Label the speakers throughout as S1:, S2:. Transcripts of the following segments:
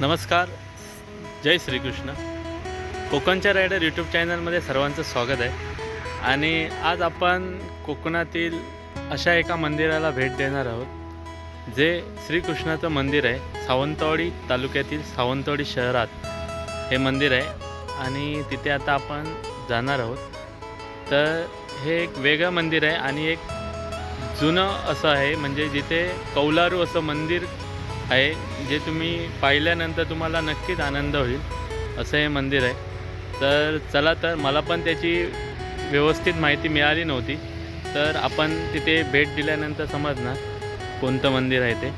S1: नमस्कार. जय श्रीकृष्ण. कोकणच्या रायडर यूट्यूब चॅनलमध्ये सर्वांचं स्वागत आहे. आणि आज आपण कोकणातील अशा एका मंदिराला भेट देणार आहोत जे श्रीकृष्णाचं मंदिर आहे. सावंतवाडी तालुक्यातील सावंतवाडी शहरात हे मंदिर आहे. आणि तिथे आता आपण जाणार आहोत. तर हे एक वेगळं मंदिर आहे आणि एक जुनं असं आहे. म्हणजे जिथे कौलारू असं मंदिर आहे जे तुम्ही पाहिल्यानंतर तुम्हाला नक्कीच आनंद होईल असं हे मंदिर आहे. तर चला तर मला पण त्याची व्यवस्थित माहिती मिळाली नव्हती. तर आपण तिथे भेट दिल्यानंतर समजणार कोणतं मंदिर आहे ते.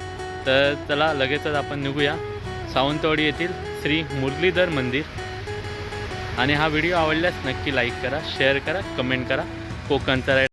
S1: तर चला लगेचच आपण निघूया. सावंतवाडी येथील श्री मुरलीधर मंदिर. आणि हा व्हिडिओ आवडल्यास नक्की लाईक करा शेअर करा कमेंट करा. कोकणचा रायडर